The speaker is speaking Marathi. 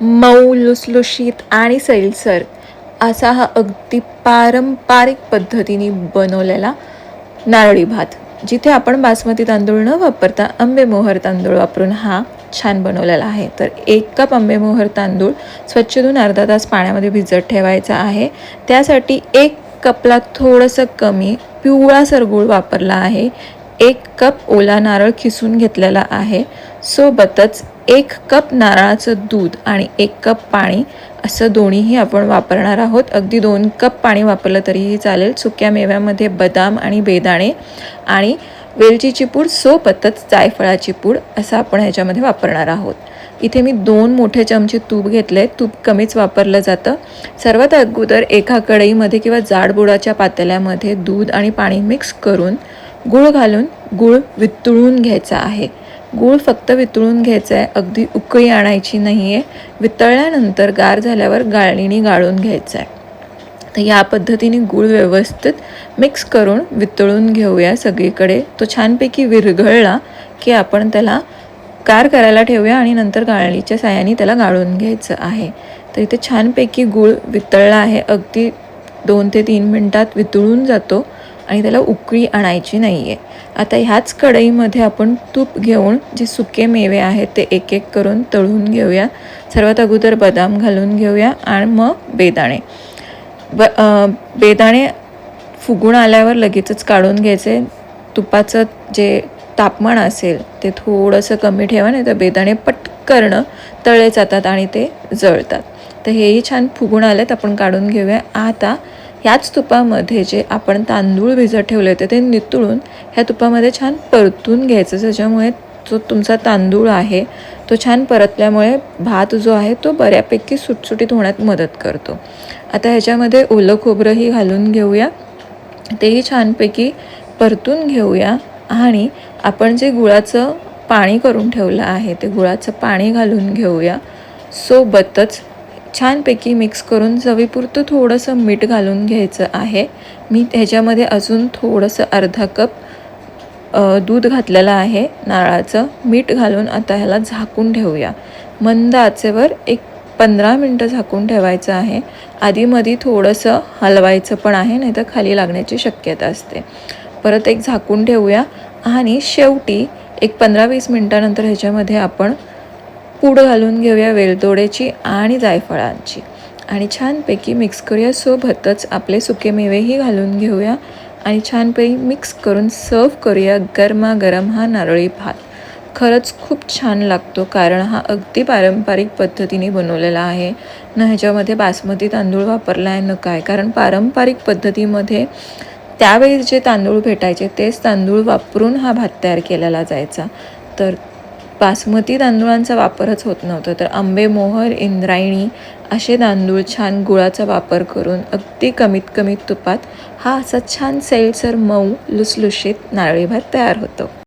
मऊ लुसलुशीत आणि सैलसर असा हा अगदी पारंपरिक पद्धतीने बनवलेला नारळी भात जिथे आपण बासमती तांदूळ न वापरता आंबेमोहर तांदूळ वापरून हा छान बनवलेला आहे. तर एक कप आंबेमोहर तांदूळ स्वच्छ धुवून अर्धा तास पाण्यामध्ये भिजत ठेवायचा आहे. त्यासाठी एक कपला थोडंसं कमी पिवळासर सरगुळ वापरला आहे. एक कप ओला नारळ खिसून घेतलेला आहे. सोबतच एक कप नारळाचं दूध आणि एक कप पाणी असं दोन्हीही आपण वापरणार आहोत. अगदी दोन कप पाणी वापरलं तरीही चालेल. सुक्या मेव्यामध्ये बदाम आणि बेदाणे आणि वेलचीची पूड सोबतच जायफळाची पूड असं आपण ह्याच्यामध्ये वापरणार आहोत. इथे मी दोन मोठे चमचे तूप घेतले तूप कमीच वापरलं जातं. सर्वात अगोदर एका कढईमध्ये किंवा जाडबुडाच्या पातेल्यामध्ये दूध आणि पाणी मिक्स करून गूळ घालून गूळ वितळून घ्यायचा आहे. गूळ फक्त वितळून घ्यायचं आहे अगदी उकळी आणायची नाही आहे वितळल्यानंतर गार झाल्यावर गाळणीने गाळून घ्यायचं आहे तर या पद्धतीने गूळ व्यवस्थित मिक्स करून वितळून घेऊया सगळीकडे. तो छानपैकी विरघळला की आपण त्याला गार करायला ठेवूया आणि नंतर गाळणीच्या साह्याने त्याला गाळून घ्यायचं आहे. तर इथे छानपैकी गूळ वितळला आहे. अगदी दोन ते तीन मिनटात वितळून जातो. आणि त्याला उकळी आणायची नाही आहे आता ह्याच कढईमध्ये आपण तूप घेऊन जे सुके मेवे आहेत ते एक एक करून तळून घेऊया. सर्वात अगोदर बदाम घालून घेऊया आणि मग बेदाणे. ब बेदाणे फुगून आल्यावर लगेचच काढून घ्यायचे. तुपाचं जे तापमान असेल ते थोडंसं कमी ठेवा नाही तर बेदाणे पटकरणं तळे जातात आणि ते जळतात. तर हेही छान फुगून आलेत आपण काढून घेऊया. आता याच तुपामध्ये जे आपण तांदूळ भिजत ठेवले होते ते नितळून ह्या तुपामध्ये छान परतून घ्यायचं. त्याच्यामुळे जो तुमचा तांदूळ आहे तो छान परतल्यामुळे भात जो आहे तो बऱ्यापैकी सुटसुटीत होण्यात मदत करतो. आता ह्याच्यामध्ये ओलं खोबरंही घालून घेऊया. तेही छानपैकी परतून घेऊया. आणि आपण जे गुळाचं पाणी करून ठेवलं आहे ते गुळाचं पाणी घालून घेऊया. सोबतच छानपैकी मिक्स करून चवीपुरतं थोडंसं मीठ घालून घ्यायचं आहे. मी ह्याच्यामध्ये अजून थोडंसं अर्धा कप दूध घातलेलं आहे नारळाचं. मीठ घालून आता ह्याला झाकून ठेवूया. मंद आचेवर एक पंधरा मिनटं झाकून ठेवायचं आहे. आधीमध्ये थोडंसं हलवायचं पण आहे नाही तर खाली लागण्याची शक्यता असते. परत एक झाकून ठेवूया आणि शेवटी एक पंधरा वीस मिनटानंतर ह्याच्यामध्ये आपण पूड घालून घेऊया वेलदोड्याची आणि जायफळांची. आणि छानपैकी मिक्स करूया. सोबतच आपले सुके मेवेही घालून घेऊया. आणि छानपैकी मिक्स करून सर्व करूया गरमागरम हा नारळी भात. खरंच खूप छान लागतो कारण हा अगदी पारंपरिक पद्धतीने बनवलेला आहे. न ह्याच्यामध्ये बासमती तांदूळ वापरला आहे न काय? कारण पारंपरिक पद्धतीमध्ये त्यावेळी जे तांदूळ भेटायचे तेच तांदूळ वापरून हा भात तयार केलेला जायचा. तर बासमती तांदूळांचा वापरच होत नव्हता. तर आंबे मोहर इंद्रायणी असे तांदूळ छान गुळाचा वापर करून अगदी कमीत कमी तुपात हा असा छान सैलसर मऊ लुसलुशीत नारळी भात तयार होतो.